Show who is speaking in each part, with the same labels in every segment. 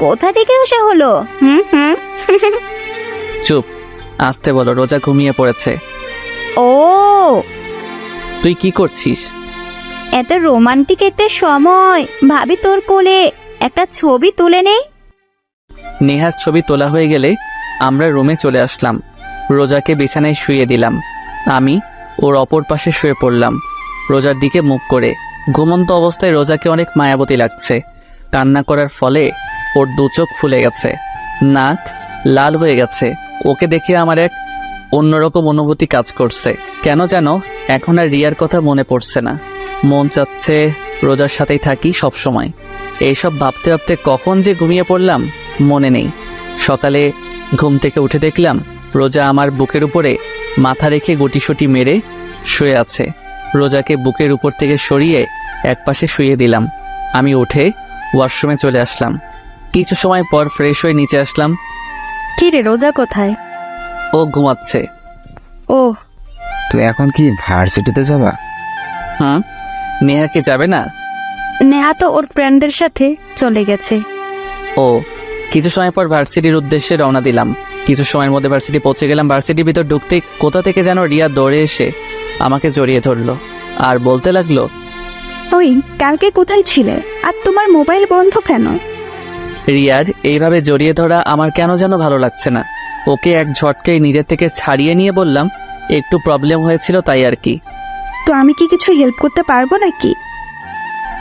Speaker 1: কোথা থেকে আসা হলো? হুম হুম।
Speaker 2: চুপ। আসতে বলো রোজা ঘুমিয়ে পড়েছে।
Speaker 1: ও।
Speaker 2: তুই কি করছিস?
Speaker 1: এত রোমান্টিক একটা সময়। ভাবি তোর কোলে একটা ছবি তুলে নেই?
Speaker 2: নেহার ছবি তোলা হয়ে গেলে আমরা রুমে চলে আসলাম। রোজাকে বিছানায় শুয়ে দিলাম। আমি ওর অপর পাশে শুয়ে পড়লাম। রোজার দিকে মুখ করে। ঘুমন্ত অবস্থায় রোজাকে অনেক মায়াবতী লাগছে। কান্না করার ফলে ওর দু চোখ ফুলে গেছে। নাক লাল হয়ে গেছে। ওকে দেখে আমার এক অন্যরকম অনুভূতি কাজ করছে। কেন যেন এখন আর রিয়ার কথা মনে পড়ছে না। মন চাচ্ছে রোজার সাথেই থাকি সব সময় এইসব ভাবতে ভাবতে কখন যে ঘুমিয়ে পড়লাম মনে নেই। সকালে ঘুম থেকে উঠে দেখলাম রোজা আমার বুকের উপরে মাথা রেখে গুটিসুটি মেরে শুয়ে আছে। রোজাকে বুকের উপর থেকে সরিয়ে একপাশে শুয়ে দিলাম। আমি উঠে ওয়াশরুমে চলে আসলাম। কিছু সময় পর ফ্রেশ হয়ে নিচে আসলাম।
Speaker 1: কি রে রোজা কোথায়?
Speaker 2: ও ঘুমাচ্ছে।
Speaker 1: ও।
Speaker 3: তুই এখন কি ভার্সিটিতে যাবা?
Speaker 2: হুম নেহা কি যাবে না?
Speaker 1: নেহা তো ওর ফ্রেন্ডদের সাথে চলে গেছে।
Speaker 2: ও কিছু সময় পর ভার্সিটির উদ্দেশ্যে রওনা দিলাম। কিছু সময়ের মধ্যে ভার্সিটি পৌঁছে গেলাম। ভার্সিটির ভিতর ঢুকতে কোথা থেকে যেন রিয়া দৌড়ে এসে আমাকে জড়িয়ে ধরলো আর বলতে লাগল
Speaker 4: ওই কালকে কোথায় ছিলে? আর তোমার মোবাইল বন্ধ কেন?
Speaker 2: রিয়ার এইভাবে জড়িয়ে ধরা আমার কেন যেন ভালো লাগছে না। ওকে এক ঝটকায় নিজের থেকে ছাড়িয়ে নিয়ে বললাম একটু প্রবলেম হয়েছিল তাই আর কি।
Speaker 4: তো আমি কি কিছু হেল্প করতে পারব নাকি?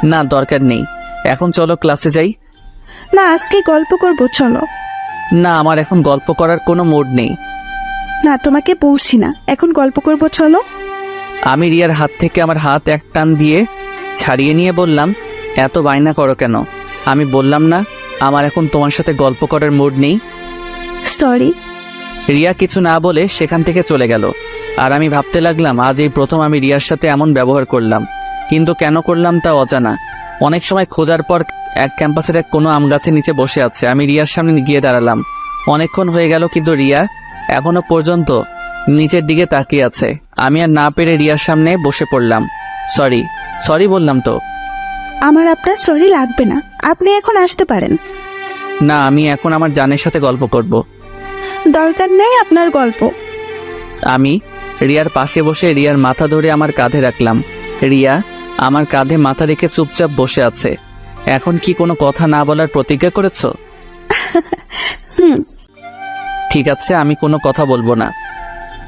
Speaker 2: না দরকার নেই। এখন চলো ক্লাসে যাই।
Speaker 4: না আজকে গল্প করব চলো।
Speaker 2: না আমার এখন গল্প করার কোনো মুড নেই।
Speaker 4: না তোমাকে বলছি না। এখন গল্প করব চলো।
Speaker 2: আমি রিয়ার হাত থেকে আমার হাত এক টান দিয়ে ছাড়িয়ে নিয়ে বললাম এত বায়না করো কেন? আমি বললাম না আমার এখন তোমার সাথে গল্প করার মুড নেই।
Speaker 4: সরি
Speaker 2: রিয়া কিছু না বলে সেখান থেকে চলে গেল। আর আমি ভাবতে লাগলাম আজ এই প্রথম আমি রিয়ার সাথে এমন ব্যবহার করলাম। কিন্তু কেন করলাম তা অজানা। অনেক সময় খোঁজার পর এক ক্যাম্পাসের এক কোনো আম গাছের নিচে বসে আছে। আমি রিয়ার সামনে গিয়ে দাঁড়ালাম। অনেকক্ষণ হয়ে গেল কিন্তু রিয়া এখনও পর্যন্ত নিচের দিকে তাকিয়ে আছে। আমি আর না পেরে রিয়ার সামনে বসে পড়লাম। সরি সরি বললাম তো।
Speaker 4: আমার আপনার সরি লাগবে না। আপনি এখন আসতে পারেন।
Speaker 2: না আমি এখন আমার জানের সাথে গল্প করব।
Speaker 4: দরকার নেই আপনার গল্প।
Speaker 2: আমি রিয়ার পাশে বসে রিয়ার মাথা ধরে আমার কাঁধে রাখলাম। রিয়া আমার কাঁধে মাথা রেখে চুপচাপ বসে আছে। এখন কি কোনো কথা না বলার প্রতিজ্ঞা করেছ?
Speaker 4: হুম।
Speaker 2: ঠিক আছে আমি কোনো কথা বলব না।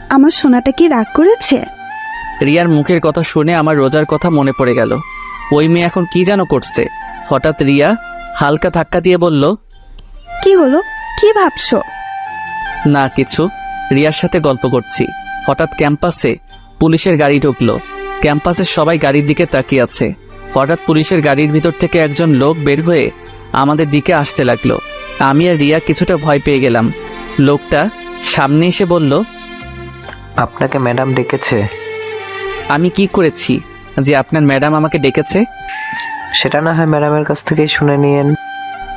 Speaker 4: আমার সোনাটা কি রাগ করেছে?
Speaker 2: রিয়ার মুখের কথা শুনে আমার রোজার কথা মনে পড়ে গেল। ওই মেয়ে এখন কি যেন করছে? হঠাৎ রিয়া হালকা ধাক্কা দিয়ে বলল
Speaker 4: কি হলো? কি ভাবছ?
Speaker 2: না কিছু। রিয়ার সাথে গল্প করছি। হঠাৎ ক্যাম্পাসে পুলিশের গাড়ি ঢুকলো। ক্যাম্পাসের সবাই গাড়ির দিকে তাকিয়ে আছে। হঠাৎ পুলিশের গাড়ির ভিতর থেকে একজন লোক বের হয়ে আমাদের দিকে আসতে লাগল। আমি আর রিয়া কিছুটা ভয় পেয়ে গেলাম। লোকটা সামনে এসে বলল
Speaker 5: আপনাকে ম্যাডাম ডেকেছে।
Speaker 2: আমি কি করেছি? যে আপনার ম্যাডাম আমাকে ডেকেছে?
Speaker 5: সেটা না হয় ম্যাডামের কাছ থেকেই শুনে নিয়েন।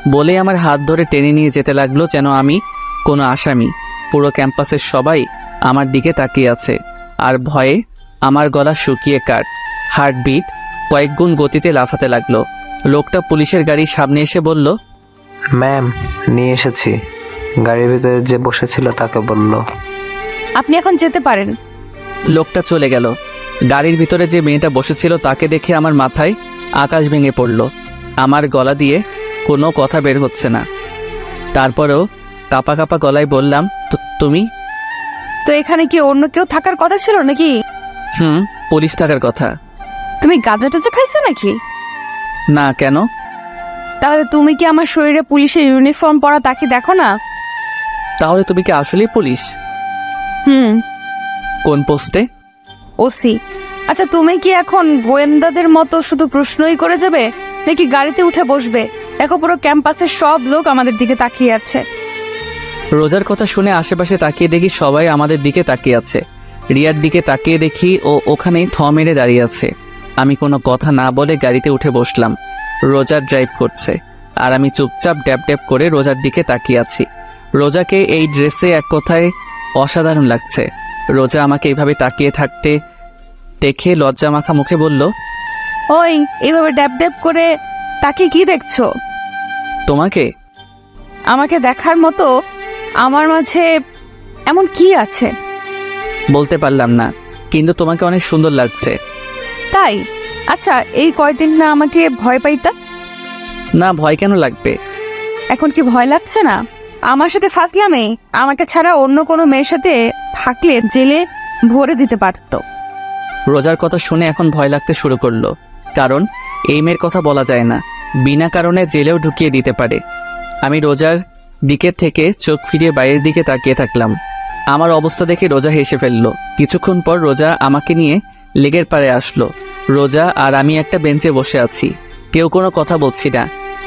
Speaker 2: বলে আমার হাত ধরে টেনে নিয়ে যেতে লাগল যেন আমি কোনো আসামি। পুরো ক্যাম্পাসের সবাই আমার দিকে তাকিয়ে আছে। আর ভয়ে আমার গলা শুকিয়ে কাট হার্টবিট কয়েক গুণ গতিতে লাফাতে লাগল। লোকটা পুলিশের গাড়ির সামনে এসে বলল
Speaker 5: ম্যাম নিয়ে এসেছি। গাড়ির ভিতরে যে বসেছিল তাকে বলল।
Speaker 1: আপনি এখন যেতে পারেন।
Speaker 2: লোকটা চলে গেল। গাড়ির ভিতরে যে মেয়েটা বসেছিল তাকে দেখে আমার মাথায় আকাশ ভেঙে পড়ল। আমার গলা দিয়ে কোনো কথা বের হচ্ছে না। তারপরেও কাপা কাপা গলায় বললাম "তু- তুমি?
Speaker 6: তো এখানে কি অন্য কেউ থাকার কথা ছিল নাকি?
Speaker 2: হুম পুলিশ থাকার কথা।
Speaker 6: তুমি গাঁজা টাজা খাইছো নাকি?
Speaker 2: না কেন?
Speaker 6: তাহলে তুমি কি আমার শরীরে পুলিশের ইউনিফর্ম পরা তাকে দেখো না?
Speaker 2: তাহলে তুমি কি আসলেই পুলিশ?
Speaker 6: হুম।
Speaker 2: কোন পোস্টে?
Speaker 6: ওসি। আচ্ছা তুমি কি এখন গোয়েন্দাদের মতো শুধু প্রশ্নই করে যাবে, নাকি গাড়িতে উঠে বসবে? দেখো পুরো ক্যাম্পাসের সব লোক আমাদের দিকে তাকিয়ে আছে।
Speaker 2: রোজার কথা শুনে আশেপাশে তাকিয়ে দেখি সবাই আমাদের দিকে তাকিয়ে আছে। রিয়ার দিকে তাকিয়ে দেখি ও ওখানেই থ মেরে দাঁড়িয়ে আছে। আমি কোনো কথা না বলে গাড়িতে উঠে বসলাম। রোজার ড্রাইভ করছে। আর আমি চুপচাপ ড্যাপ ড্যাপ করে রোজার দিকে তাকিয়ে আছি। রোজাকে এই ড্রেসে এক কথায় অসাধারণ লাগছে। রোজা আমাকে এইভাবে তাকিয়ে থাকতে দেখে লজ্জা মাখা মুখে বলল
Speaker 6: ওই এইভাবে ড্যাব ড্যাব করে তাকে কি দেখছ?
Speaker 2: তোমাকে?
Speaker 6: আমাকে দেখার মতো আমার মাঝে এমন কি আছে?
Speaker 2: বলতে পারলাম না কিন্তু তোমাকে অনেক সুন্দর লাগছে।
Speaker 6: তাই? আচ্ছা এই কয়দিন না আমাকে ভয় পাইতা?
Speaker 2: না ভয় কেন লাগবে?
Speaker 6: এখন কি ভয় লাগছে না? আমার সাথে ফাঁসলামে আমাকে ছাড়া অন্য কোনো মেয়ের সাথে থাকলে জেলে ভরে দিতে পারতো।
Speaker 2: রোজার কথা শুনে এখন ভয় লাগতে শুরু করল, কারণ এই মেয়ের কথা বলা যায় না। বিনা কারণে জেলেও ঢুকিয়ে দিতে পারে। আমি রোজার দিকে থেকে চোখ ফিরিয়ে বাইরের দিকে তাকিয়ে থাকলাম। আমার অবস্থা দেখে রোজা হেসে ফেলল। কিছুক্ষণ পর রোজা আমাকে নিয়ে লেগের পাড়ে আসলো। রোজা আর আমি একটা বেঞ্চে বসে আছি। কেউ কোনো কথা বলছি না।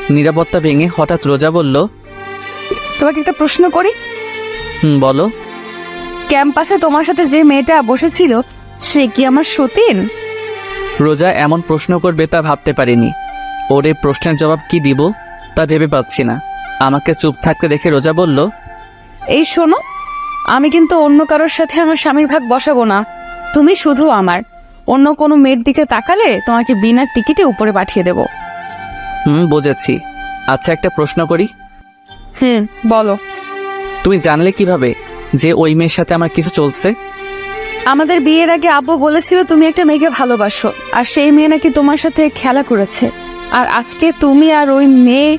Speaker 2: নিরাপত্তা ভেঙে হঠাৎ রোজা বলল
Speaker 6: তোমাকে একটা প্রশ্ন করি?
Speaker 2: হুম বলো।
Speaker 6: ক্যাম্পাসে তোমার সাথে যে মেয়েটা বসেছিল সে কি আমার সতীন?
Speaker 2: রোজা এমন প্রশ্ন করবে তা ভাবতে পারিনি। ওর এই প্রশ্নের জবাব কি দিব তা ভেবে পাচ্ছি না। আমাকে চুপ থাকতে দেখে রোজা বলল
Speaker 6: এই শোনো আমি কিন্তু অন্য কারোর সাথে আমার স্বামীর ভাগ বসাবো না। তুমি শুধু আমার। অন্য কোনো মেয়ের দিকে তাকালে তোমাকে বিনা টিকিটে উপরে পাঠিয়ে দেব।
Speaker 2: হুম বুঝেছি। আচ্ছা একটা প্রশ্ন করি।
Speaker 6: হুম বলো।
Speaker 2: তুমি জানলে কীভাবে যে ওই মেয়ের সাথে আমার কিছু চলছে?
Speaker 6: আমাদের বিয়ের আগে আব্বু বলেছিল তুমি একটা মেয়েকে ভালোবাসো আর সেই মেয়ে নাকি তোমার সাথে খেলা করেছে। আর আজকে তুমি আর ওই মেয়ে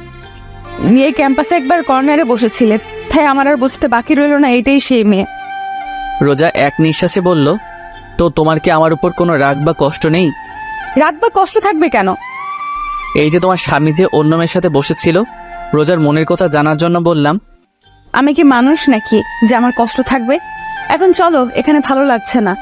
Speaker 6: নিয়ে ক্যাম্পাসে একবার কর্নারে বসেছিলে। তাই আমার আর বুঝতে বাকি রইল না এটাই সেই মেয়ে।
Speaker 2: রোজা এক নিঃশ্বাসে বলল তো তোমার কি আমার উপর কোনো রাগ বা কষ্ট নেই?
Speaker 6: রাগ বা কষ্ট থাকবে কেন?
Speaker 2: এই যে তোমার স্বামী যে অন্য মেয়ের সাথে বসেছিল রোজার মনের কথা জানার জন্য বললাম
Speaker 6: আমি কি মানুষ নাকি যে আমার কষ্ট থাকবে? এখন চলো এখানে ভালো লাগছে না।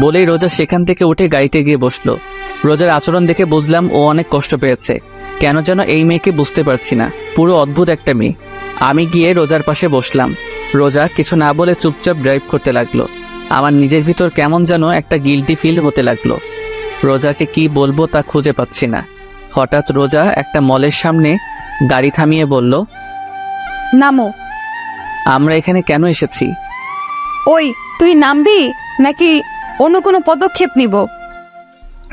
Speaker 2: বলেই রোজা সেখান থেকে উঠে গাড়িতে গিয়ে বসল। রোজার আচরণ দেখে বুঝলাম ও অনেক কষ্ট পেয়েছে। কেন যেন এই মেয়েকে বুঝতে পারছি না। পুরো অদ্ভুত একটা মেয়ে। আমি গিয়ে রোজার পাশে বসলাম। রোজা কিছু না বলে চুপচাপ ড্রাইভ করতে লাগল। আমার নিজের ভিতর কেমন যেন একটা গিলটি ফিল হতে লাগল। রোজাকে কি বলব তা খুঁজে পাচ্ছি না। হঠাৎ রোজা একটা মলের সামনে গাড়ি থামিয়ে বলল
Speaker 6: নামো।
Speaker 2: আমরা এখানে কেন এসেছি?
Speaker 6: ওই তুই নামবি? নাকি অন্য কোনো পদক্ষেপ নিব?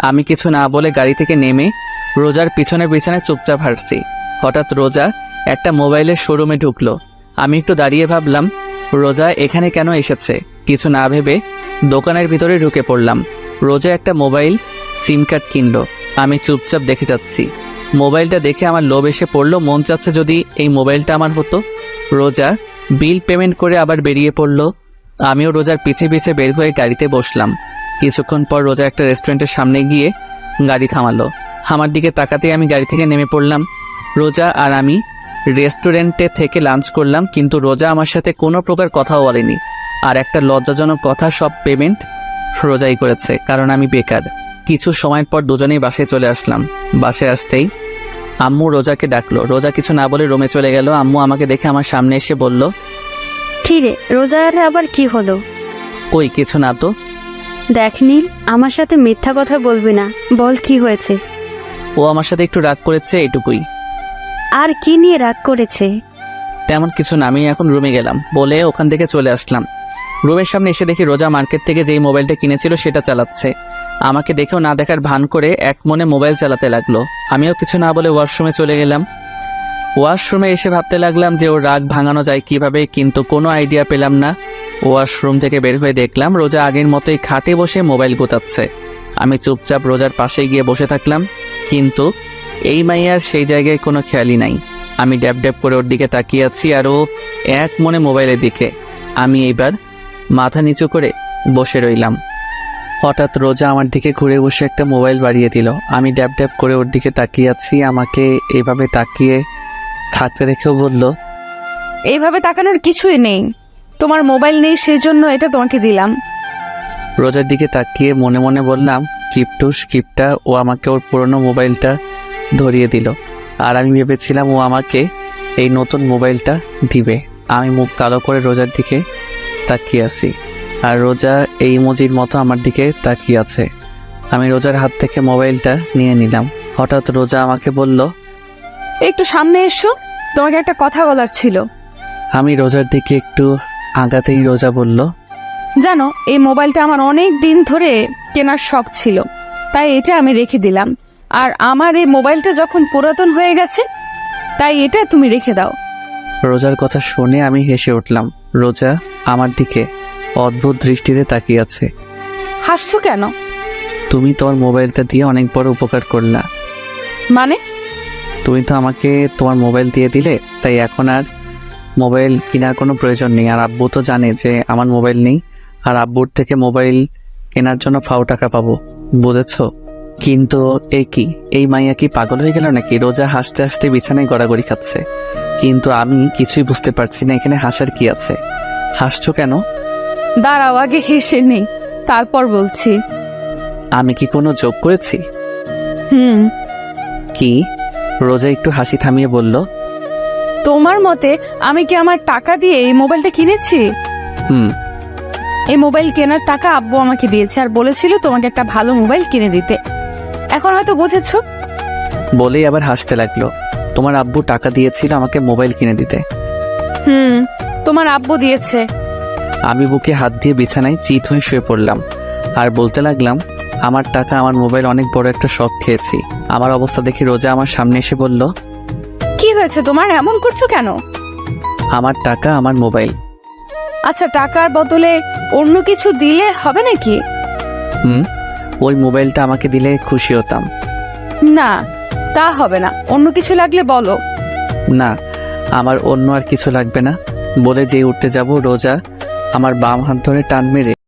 Speaker 2: আমি কিছু না বলে গাড়ি থেকে নেমে রোজার পিছনে পিছনে চুপচাপ হাঁটছি। হঠাৎ রোজা একটা মোবাইলের শোরুমে ঢুকলো। আমি একটু দাঁড়িয়ে ভাবলাম রোজা এখানে কেন এসেছে? কিছু না ভেবে দোকানের ভিতরে ঢুকে পড়লাম। রোজা একটা মোবাইল সিম কার্ড কিনলো। আমি চুপচাপ দেখে যাচ্ছি। মোবাইলটা দেখে আমার লোভ এসে পড়ল, মন চাচ্ছে যদি এই মোবাইলটা আমার হতো। রোজা বিল পেমেন্ট করে আবার বেরিয়ে পড়ল। আমিও রোজার পিছে পিছে বের হয়ে গাড়িতে বসলাম। কিছুক্ষণ পর রোজা একটা রেস্টুরেন্টের সামনে গিয়ে গাড়ি থামালো। আমার দিকে তাকাতেই আমি গাড়ি থেকে নেমে পড়লাম। রোজা আর আমি রেস্টুরেন্টে থেকে লাঞ্চ করলাম, কিন্তু রোজা আমার সাথে কোনো প্রকার কথাও বলেনি। আর একটা লজ্জাজনক কথা, সব পেমেন্ট রোজাই করেছে, কারণ আমি বেকার। কিছু সময় পর দুজনেই বাসায় চলে আসলাম। বাসায় আসতেই আম্মু রোজাকে ডাকলো। রোজা কিছু না বলে রোমে চলে গেল। আম্মু আমাকে দেখে আমার সামনে এসে বলল
Speaker 1: কি রে রোজার আবার কি হলো?
Speaker 2: কই কিছু না তো।
Speaker 1: দেখ নীল আমার সাথে মিথ্যা কথা বলবি না। বল কি হয়েছে?
Speaker 2: ও আমার সাথে একটু রাগ করেছে এইটুকুই
Speaker 1: আর কি নিয়ে রাগ করেছে?
Speaker 2: তেমন কিছু না আমি এখন রুমে গেলাম। বলে ওখান থেকে চলে আসলাম। রুমের সামনে এসে দেখি রোজা মার্কেট থেকে যেই মোবাইলটা কিনেছিল সেটা চালাচ্ছে। আমাকে দেখেও না দেখার ভান করে এক মনে মোবাইল চালাতে লাগল। আমিও কিছু না বলে ওয়াশরুমে চলে গেলাম। ওয়াশরুমে এসে ভাবতে লাগলাম যে ওর রাগ ভাঙানো যায় কীভাবে, কিন্তু কোনো আইডিয়া পেলাম না। ওয়াশরুম থেকে বের হয়ে দেখলাম রোজা আগের মতোই খাটে বসে মোবাইল গোতাচ্ছে আমি চুপচাপ রোজার পাশে গিয়ে বসে থাকলাম, কিন্তু এই মাইয়ার সেই জায়গায় কোনো খেয়ালই নাই। আমি ড্যাব ড্যাব করে ওর দিকে তাকিয়ে আছি আর ও এক মনে মোবাইলের দিকে। আমি এইবার মাথা নিচু করে বসে রইলাম। হঠাৎ রোজা আমার দিকে ঘুরে বসে একটা মোবাইল বাড়িয়ে দিল। আমি ড্যাব ড্যাব করে ওর দিকে তাকিয়ে আছি আমাকে এভাবে তাকিয়ে থাকতে দেখেও বলল
Speaker 6: এইভাবে তাকানোর কিছুই নেই। তোমার মোবাইল নেই সেই জন্য এটা তোমাকে দিলাম।
Speaker 2: রোজার দিকে তাকিয়ে মনে মনে বললাম কিপটুস কিপটা ও আমাকে ওর পুরনো মোবাইলটা ধরিয়ে দিল। আর আমি ভেবেছিলাম ও আমাকে এই নতুন মোবাইলটা দিবে। আমি মুখ কালো করে রোজার দিকে তাকিয়ে আছি। আর রোজা এই মজির মতো আমার দিকে তাকিয়ে আছে। আমি রোজার হাত থেকে মোবাইলটা নিয়ে নিলাম। হঠাৎ রোজা আমাকে বলল
Speaker 6: একটু সামনে এসো তোমাকে একটা কথা বলার ছিল।
Speaker 2: আমি রোজার দিকে একটু আগাতেই রোজা বলল
Speaker 6: জানো এই মোবাইলটা আমার অনেক দিন ধরে কেনার শখ ছিল। তাই এটা আমি রেখে দিলাম। আর আমার এই মোবাইলটা যখন পুরাতন হয়ে গেছে তাই এটা তুমি রেখে দাও।
Speaker 2: রোজার কথা শুনে আমি হেসে উঠলাম রোজা আমার দিকে অদ্ভুত দৃষ্টিতে তাকিয়ে আছে।
Speaker 6: হাসছো কেন?
Speaker 2: তুমি তোমার মোবাইলটা দিয়ে অনেক বড় উপকার করলা।
Speaker 6: মানে?
Speaker 2: তুমি তো আমাকে তোমার মোবাইল দিয়ে দিলে তাই এখন আর মোবাইল কেনার কোনো প্রয়োজন নেই। আর আব্বু তো জানে যে আমার মোবাইল নেই আর আব্বুর থেকে মোবাইল কেনার জন্য ফাও টাকা পাবো বুঝেছ? কিন্তু এ কি এই মাইয়া কি পাগল হয়ে গেল নাকি? রোজা হাসতে হাসতে বিছানায় গড়াগড়ি খাচ্ছে। কিন্তু আমি কিছুই বুঝতে পারছি না এখানে হাসার কি আছে? হাসছো কেন?
Speaker 6: দাঁড়াও আগে হেসে নেই। তারপর বলছি।
Speaker 2: আমি কি কোনো যোগ করেছি?
Speaker 6: হুম।
Speaker 2: কি? রোজা একটু হাসি থামিয়ে বলল।
Speaker 6: তোমার মতে আমি কি আমার টাকা দিয়ে এই মোবাইলটা কিনেছি?
Speaker 2: হুম।
Speaker 6: এই মোবাইল কেনার টাকা আব্বু আমাকে দিয়েছে আর বলেছিল তোমাকে একটা ভালো মোবাইল কিনে দিতে। এখন হয়তো বুঝেছ?
Speaker 2: বলেই আবার হাসতে লাগল। তোমার আব্বু টাকা দিয়েছিল আমাকে মোবাইল কিনে দিতে।
Speaker 6: হুম তোমার আব্বু দিয়েছে।
Speaker 2: আমি বুকে হাত দিয়ে বিছানায় চিত হয়ে শুয়ে পড়লাম। আর বলতে লাগলাম আমার টাকা আমার মোবাইল অনেক বড় একটা শখ খেয়েছি। আমার অবস্থা দেখে রোজা আমার সামনে এসে বলল
Speaker 6: কি হয়েছে তোমার? এমন করছ কেন?
Speaker 2: আমার টাকা আমার মোবাইল।
Speaker 6: আচ্ছা টাকার বদলে অন্য কিছু দিলে হবে নাকি?
Speaker 2: হুম ওই মোবাইলটা আমাকে দিলে খুশি হতাম।
Speaker 6: না তা হবে না। অন্য কিছু লাগলে বলো।
Speaker 2: না আমার অন্য আর কিছু লাগবে না। বলে যে উঠতে যাব রোজা আমার বাম হাত ধরে টান মেরে